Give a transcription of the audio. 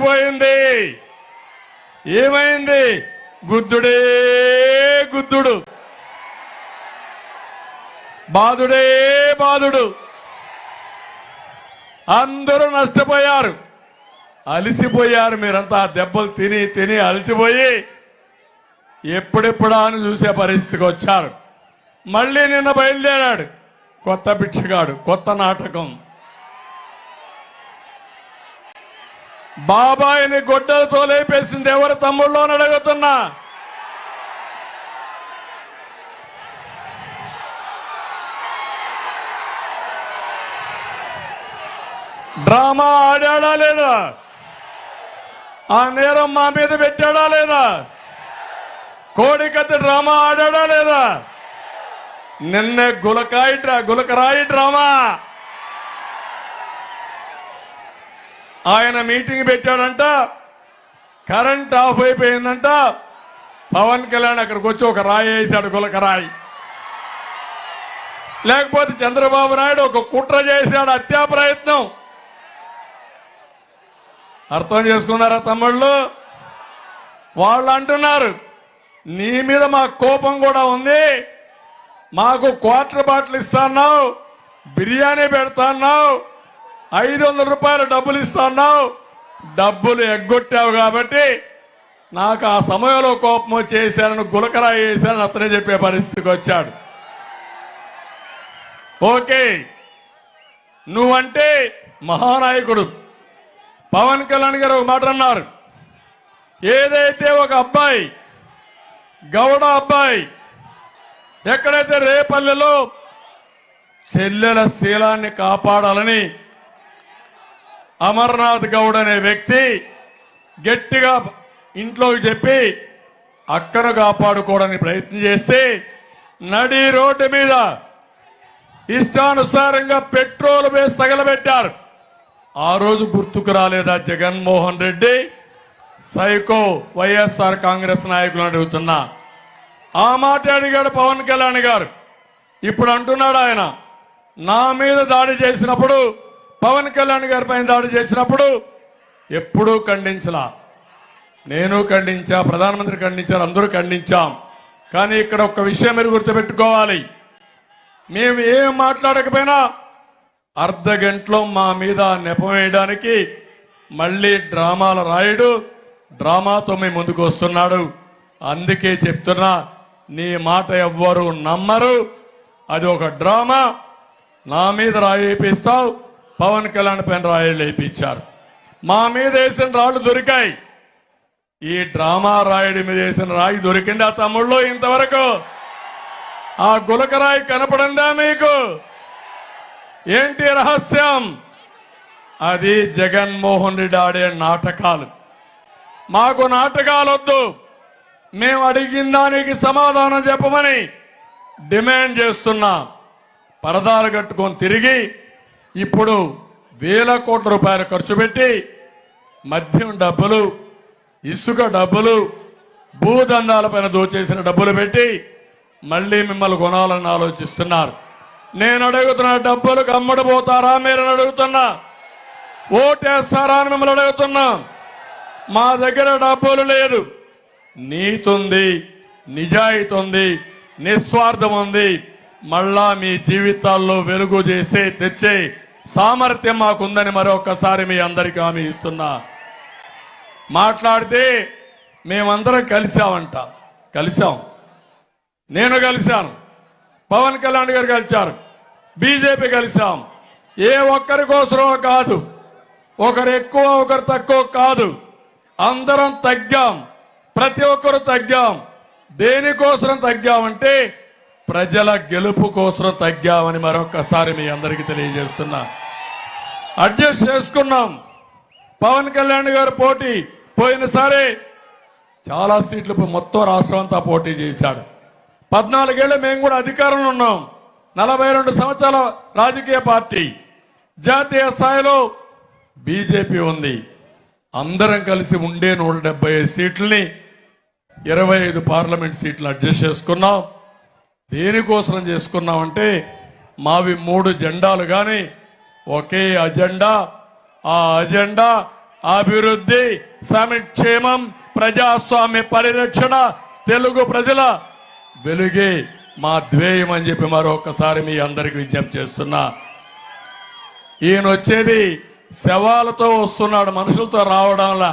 పోయింది. ఏమైంది? గుద్దుడే గుద్దుడు. బాధుడే బాధుడు అందరూ నష్టపోయారు. అలిసిపోయారు మీరంతా. దెబ్బలు తిని తిని అలసిపోయి ఎప్పుడెప్పుడా అని చూసే పరిస్థితికి వచ్చారు. మళ్ళీ నిన్న బయలుదేరాడు. కొత్త భిక్షగాడు కొత్త నాటకం. బాబాయిని గొడ్డలతో లేపేసింది ఎవరు తమ్ముళ్ళు అని అడుగుతున్నా. డ్రామా ఆడాడా లేదా? ఆ నేరం మా మీద పెట్టాడా లేదా? కోడికత్తి డ్రామా ఆడాడా లేదా? నిన్నే గులకాయి గులకరాయి డ్రామా. ఆయన మీటింగ్ పెట్టాడంట కరెంట్ ఆఫ్ అయిపోయిందంట. పవన్ కళ్యాణ్ అక్కడికి వచ్చి ఒక రాయి వేశాడు గులకరాయి లేకపోతే చంద్రబాబు నాయుడు ఒక కుట్ర చేశాడు హత్యా ప్రయత్నం అర్థం చేసుకున్నారా తమ్ముళ్ళు? వాళ్ళు అంటున్నారు నీ మీద మా కోపం కూడా ఉంది. మాకు క్వార్టర్ బాటిల్ ఇస్తాన్నావు బిర్యానీ పెడతాన్నావు ఐదు వందల రూపాయలు డబ్బులు ఇస్తున్నావు డబ్బులు ఎగ్గొట్టావు కాబట్టి నాకు ఆ సమయంలో కోపం వచ్చేసానని గులకరా వేసానని అతనే చెప్పే పరిస్థితికి వచ్చాడు. ఓకే నువ్వంటే మహానాయకుడు. పవన్ కళ్యాణ్ గారు ఒక మాట అన్నారు. ఏదైతే ఒక అబ్బాయి గౌడ అబ్బాయి ఎక్కడైతే రేపల్లెలో చెల్లెల శీలాన్ని కాపాడాలని అమర్నాథ్ గౌడ్ అనే వ్యక్తి గట్టిగా ఇంట్లోకి చెప్పి అక్కను కాపాడుకోవడానికి ప్రయత్నం చేస్తే నడి రోడ్డు మీద ఇష్టానుసారంగా పెట్రోల్ వేసి తగలబెట్టారు. ఆ రోజు గుర్తుకు రాలేదా Jaganmohan Reddy? Psycho YSR Congress నాయకులు అడుగుతున్నా. ఆ మాట అడిగాడు పవన్ కళ్యాణ్ గారు. ఇప్పుడు అంటున్నాడు ఆయన నా మీద దాడి చేసినప్పుడు పవన్ కళ్యాణ్ గారి పైన దాడి చేసినప్పుడు ఎప్పుడూ ఖండించలా. నేను ఖండించా ప్రధానమంత్రి ఖండించారు అందరూ ఖండించాం. కానీ ఇక్కడ ఒక విషయం మీరు గుర్తుపెట్టుకోవాలి. మేము ఏం మాట్లాడకపోయినా అర్ధ గంటలో మా మీద నెపం వేయడానికి మళ్ళీ డ్రామాలు రాయడు డ్రామాతో మీ ముందుకు వస్తున్నాడు. అందుకే చెప్తున్నా నీ మాట ఎవ్వరు నమ్మరు. అది ఒక డ్రామా. నా మీద రాయిపిస్తావు పవన్ కళ్యాణ్ పైన రాయిలు వేయించారు. మా మీద వేసిన రాళ్ళు దొరికాయి. ఈ డ్రామా రాయుడి మీద వేసిన రాయి దొరికింది ఆ తమ్ముళ్ళు ఇంతవరకు? ఆ గులకరాయి కనపడిందా మీకు? ఏంటి రహస్యం? అది జగన్మోహన్ రెడ్డి ఆడే నాటకాలు. మాకు నాటకాలు వద్దు మేము అడిగిన దానికి సమాధానం చెప్పమని డిమాండ్ చేస్తున్నా. పరదాలు కట్టుకొని తిరిగి ఇప్పుడు వేల కోట్ల రూపాయలు ఖర్చు పెట్టి మద్యం డబ్బులు ఇసుక డబ్బులు భూదందాలపైన దోచేసిన డబ్బులు పెట్టి మళ్ళీ మిమ్మల్ని కొనాలని ఆలోచిస్తున్నారు. నేను అడుగుతున్న డబ్బులు అమ్మడిపోతారా మీరు అడుగుతున్నా. ఓటేస్తారా అని మిమ్మల్ని అడుగుతున్నా. మా దగ్గర డబ్బులు లేదు. నీతుంది నిజాయితీ ఉంది నిస్వార్థం ఉంది. మళ్ళా మీ జీవితాల్లో వెలుగు చేసే తెచ్చే సామర్థ్యం మాకుందని మరొకసారి మీ అందరికీ హామీ ఇస్తున్నా. మాట్లాడితే మేమందరం కలిసామంట కలిసాం నేను కలిశాను. పవన్ కళ్యాణ్ గారు కలిశారు. బీజేపీ కలిశాం. ఏ ఒక్కరి కోసమో కాదు. ఒకరు ఎక్కువ ఒకరు తక్కువ కాదు. అందరం తగ్గాం. ప్రతి ఒక్కరు తగ్గాం. దేనికోసం తగ్గామంటే ప్రజల గెలుపు కోసం తగ్గామని మరొకసారి మీ అందరికీ తెలియజేస్తున్నా. అడ్జస్ట్ చేసుకున్నాం. పవన్ కళ్యాణ్ గారు పోటీ పోయినసారి చాలా సీట్లు మొత్తం రాష్ట్రం అంతా పోటీ చేశాడు. పద్నాలుగేళ్ళు మేము కూడా అధికారంలో ఉన్నాం. నలభై రెండు సంవత్సరాల రాజకీయ పార్టీ. జాతీయ స్థాయిలో బీజేపీ ఉంది. అందరం కలిసి ఉండే నూట డెబ్బై ఐదు సీట్లని ఇరవై ఐదు పార్లమెంట్ సీట్లు అడ్జస్ట్ చేసుకున్నాం. దేనికోసం చేసుకున్నామంటే మావి మూడు జెండాలు కానీ ఒకే అజెండా ఆ అజెండా అభివృద్ధి సంక్షేమం ప్రజాస్వామ్య పరిరక్షణ తెలుగు ప్రజల వెలుగే మా ధ్యేయం అని చెప్పి మరొకసారి మీ అందరికి విజ్ఞప్తి చేస్తున్నా. ఈయన వచ్చేది శవాలతో వస్తున్నాడు మనుషులతో రావడంలా